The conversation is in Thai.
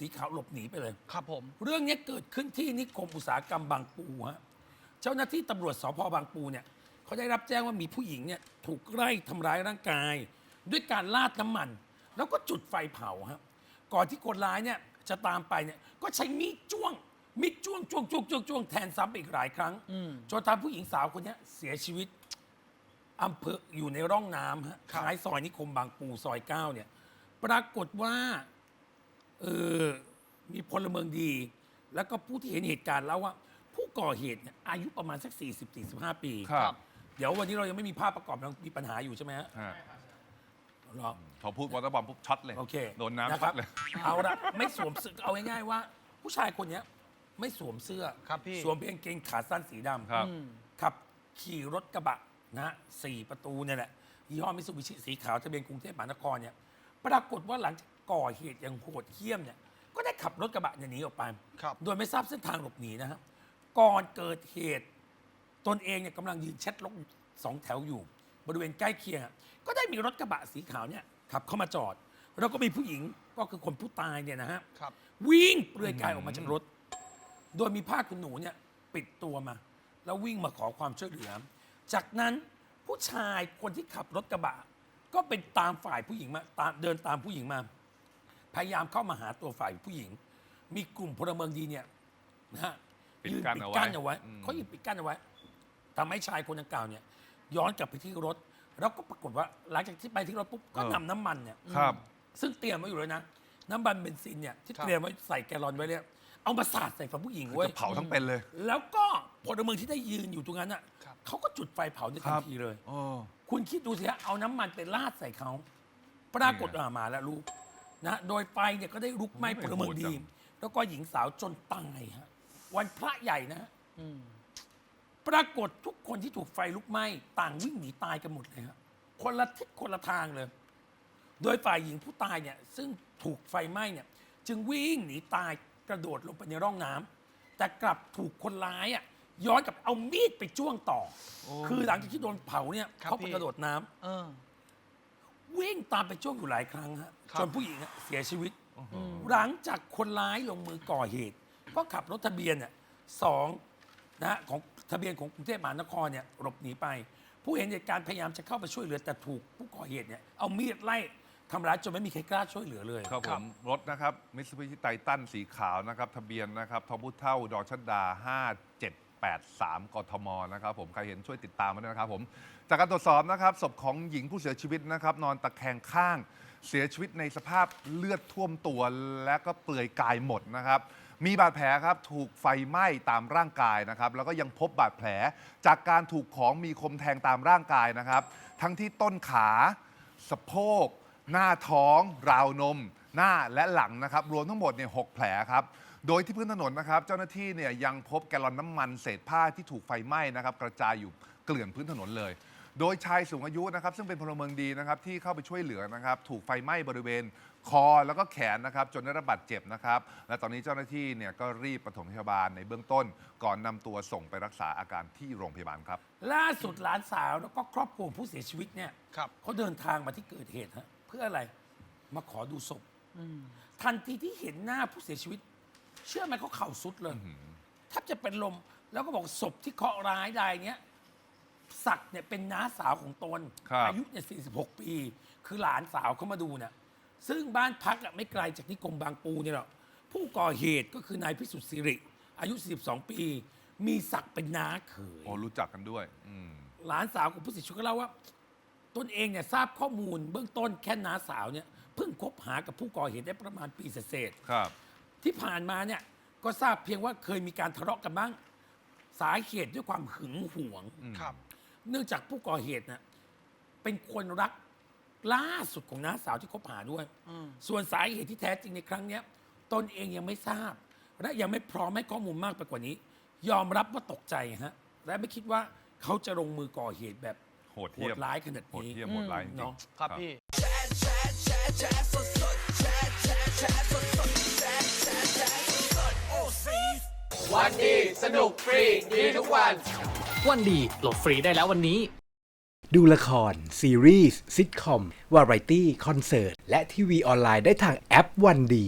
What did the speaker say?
สีขาวหลบหนีไปเลย ครับผม เรื่องนี้เกิดขึ้นที่นิคมอุตสาหกรรมบางปูฮะเจ้าหน้าที่ตำรวจสพบางปูเนี่ยเขาได้รับแจ้งว่ามีผู้หญิงเนี่ยถูกไล่ทำร้ายร่างกาย ด้วยการลาดน้ำมัน แล้วก็จุดไฟเผาฮะก่อนที่คนร้ายเนี่ยจะตามไปเนี่ยก็ใช้มีดจ้วง มีดจ้วงจ้วงจ้วงจ้วงจ้วงแทนซ้ำไปอีกหลายครั้งอืม จนทำผู้หญิงสาวคนเนี้ยเสียชีวิต อำเภออยู่ในร่องน้ำฮะครับท้ายซอยนิคมบางปูซอยเก้าเนี่ย ปรากฏว่า เออมีพลเมืองดี แล้วก็ผู้ที่เห็นเหตุการณ์แล้วว่า ผู้ก่อเหตุเนี่ยอายุประมาณสัก 40-45 ปี ครับ เดี๋ยววันนี้เรายังไม่มีภาพประกอบเรามีปัญหาอยู่ใช่ไหมฮะฮะเหรอพอพูดวอเตอร์บอมปุ๊บช็อตเลย โอเคโดนน้ำนะคช็อรัตเลยเอาละไม่สวมเสื้อเอาง่ายๆว่า ผู้ชายคนเนี้ยไม่สวมเสื้อ ครับพี่ สวมเพียงเกงขาสั้นสีดำครับ อืม ขับขี่รถกระบะนะฮะสี่ประตูเนี่ยแหละยี่ห้อมิซูบิชิสีขาวทะเบียนกรุงเทพมหานครเนี่ยปรากฏว่าหลังจาก ก่อเหตุอย่างโหดเหี้ยมเนี่ยก็ได้ขับรถกระบะเนี่ยหนีออกไป ครับ โดยไม่ทราบเส้นทางหลบหนีนะฮะก่อนเกิดเหตุ ตนเองเนี่ยกำลังยืนเช็ดรถสองแถวอยู่ บริเวณใกล้เคียงอะก็ได้มีรถกระบะสีขาวเนี่ยขับเข้ามาจอด แล้วก็มีผู้หญิงก็คือคนผู้ตายเนี่ยนะฮะ ครับ วิ่งเปลือยกายออกมาจากรถ โดยมีผ้าขนหนูเนี่ยปิดตัวมา แล้ววิ่งมาขอความช่วยเหลือ จากนั้นผู้ชายคนที่ขับรถกระบะ ก็เป็นตามฝ่ายผู้หญิงมาตามเดินตามผู้หญิงมา พยายามเข้ามาหาตัวฝ่ายผู้หญิง มีกลุ่มพลเมืองดีเนี่ยนะฮะปิดยืนกั้นปิดเอาไว้กั้นเอาไว้อืม เขายืนปิดกั้นเอาไว้ทำให้ชายคนดังกล่าวเนี่ย ย้อนกลับไปที่รถ แล้วก็ปรากฏว่า หลังจากที่ไปที่รถปุ๊บก็นำน้ำมันเนี่ย ครับ ซึ่งเตรียมไว้อยู่แล้วนะ น้ำมันเบนซินเนี่ยที่ครับ เตรียมไว้ใส่แกลลอนไว้เนี่ยเอามาสาดใส่ฝั่งผู้หญิงคือเว้ยจะเผาทั้งเป็นเลย แล้วก็พลเมืองที่ได้ยืนอยู่ตรงนั้นอะครับ เขาก็จุดไฟเผาในคทันรับ ทีเลยโอ้คุณคิดดูสิฮะเอาน้ำมันไปราดใส่เขาปรากฏนี่ไงอ่ามาแล้วลูก นะโดยไฟเนี่ยก็ได้ลุกไหม้โอ้พยลเมืองดีโหดจังแล้วก็หญิงสาวจนตายฮะวันพระใหญ่นะฮะอืมปรากฏทุกคนที่ถูกไฟลุกไหม้ต่างวิ่งหนีตายกันหมดเลยฮะคนละทิศคนละทางเลย โดยฝ่ายหญิงผู้ตายเนี่ย ซึ่งถูกไฟไหม้เนี่ย จึงวิ่งหนีตายกระโดดลงไปในร่องน้ำแต่กลับถูกคนร้ายอะย้อนกลับเอามีดไปจ้วงต่อ โอ้คือหลังจากที่โดนเผาเนี่ยครับเขาไปพี่ กระโดดน้ำ เออ วิ่งตามไปจ้วงอยู่หลายครั้งฮะครับ จนผู้หญิงอะเสียชีวิตอืมหลังจากคนร้ายลงมือก่อเหตุ ก็ขับรถทะเบียนเนี่ยสองนะฮะของทะเบียนของกรุงเทพมหานครเนี่ยหลบหนีไป ผู้เห็นเหตุการณ์พยายามจะเข้าไปช่วยเหลือแต่ถูกผู้ก่อเหตุเนี่ยเอามีดไล่ทำร้ายจนไม่มีใครกล้าช่วยเหลือเลย ครับผมรถนะครับมิตซูบิชิไททันสีขาวนะครับ ทะเบียนนะครับทอพุเท่าดอชดา 83 กทมนะครับผมใครเห็นช่วยติดตามมาด้วยนะครับผมจากการตรวจสอบนะครับศพของหญิงผู้เสียชีวิตนะครับนอนตะแคงข้างเสียชีวิตในสภาพเลือดท่วมตัวและก็เปลือยกายหมดนะครับมีบาดแผลครับถูกไฟไหม้ตามร่างกายนะครับแล้วก็ยังพบบาดแผลจากการถูกของมีคมแทงตามร่างกายนะครับ ทั้งที่ต้นขาสะโพก หน้าท้อง ราวนม หน้าและหลังนะครับ รวมทั้งหมดเนี่ยหแผลครับ โดยที่พื้นถนนนะครับ เจ้าหน้าที่เนี่ยยังพบแกลลอนน้ำมันเศษผ้าที่ถูกไฟไหม้นะครับกระจายอยู่เกลื่อนพื้นถนนเลย โดยชายสูงอายุนะครับซึ่งเป็นพลเมืองดีนะครับที่เข้าไปช่วยเหลือนะครับถูกไฟไหม้บริเวณคอแล้วก็แขนนะครับจนได้รับบาดเจ็บนะครับและตอนนี้เจ้าหน้าที่เนี่ยก็รีบปฐมพยาบาลในเบื้องต้น ก่อนนำตัวส่งไปรักษาอาการที่โรงพยาบาลครับ ล่าสุดหลานสาวแล้วก็ครอบครัวของผู้เสียชีวิตเนี่ยครับ เขาเดินทางมาที่เกิดเหตุฮะเพื่ออะไรมาขอดูศพอืมทันทีที่เห็นหน้าผู้เสียชีวิต เชื่อไหมเขาเข่าสุดเลยแทบจะเป็นลม แล้วก็บอกศพที่เคราะห์ร้ายรายเนี้ยศักดิ์เนี่ยเป็นน้าสาวของตน ครับ อายุเนี่ย46 ปี คือหลานสาวเขามาดูเนี่ยซึ่งบ้านพักอะไม่ไกลจากนิคมบางปูเนี่ยหรอกผู้ก่อเหตุก็คือนายพิสุทธิ์สิริ อายุ 42 ปี มีศักดิ์เป็นน้าเขย โอ้รู้จักกันด้วย อืม หลานสาวของผู้เสียชีวิตก็เล่าว่า ตนเองเนี่ยทราบข้อมูลเบื้องต้นแค่น้าสาวเนี่ยเพิ่งคบหากับผู้ก่อเหตุได้ประมาณปีเศษครับๆ ที่ผ่านมาเนี่ยก็ทราบเพียงว่าเคยมีการทะเลาะกันบ้าง สาเหตุด้วยความหึงหวง ครับ เนื่องจากผู้ก่อเหตุน่ะเป็นคนรักล่าสุดของน้าสาวที่คบหาด้วย อืม ส่วนสาเหตุที่แท้จริงในครั้งเนี้ยตนเองยังไม่ทราบ และยังไม่พร้อมให้ข้อมูลมากไปกว่านี้ ยอมรับว่าตกใจฮะ และไม่คิดว่าเขาจะลงมือก่อเหตุแบบโหดโหเหี้ยดมร้ายขนาดโหดนี้ เหี้ยมโหดร้ายจริงๆ เนาะ ครับพี่วันดี สนุกฟรี ดีทุกวัน วันดีโหลดฟรีได้แล้ววันนี้ ดูละคร ซีรีส์ซิทคอม วาไรตี้ คอนเสิร์ต และทีวีออนไลน์ได้ทางแอปวันดี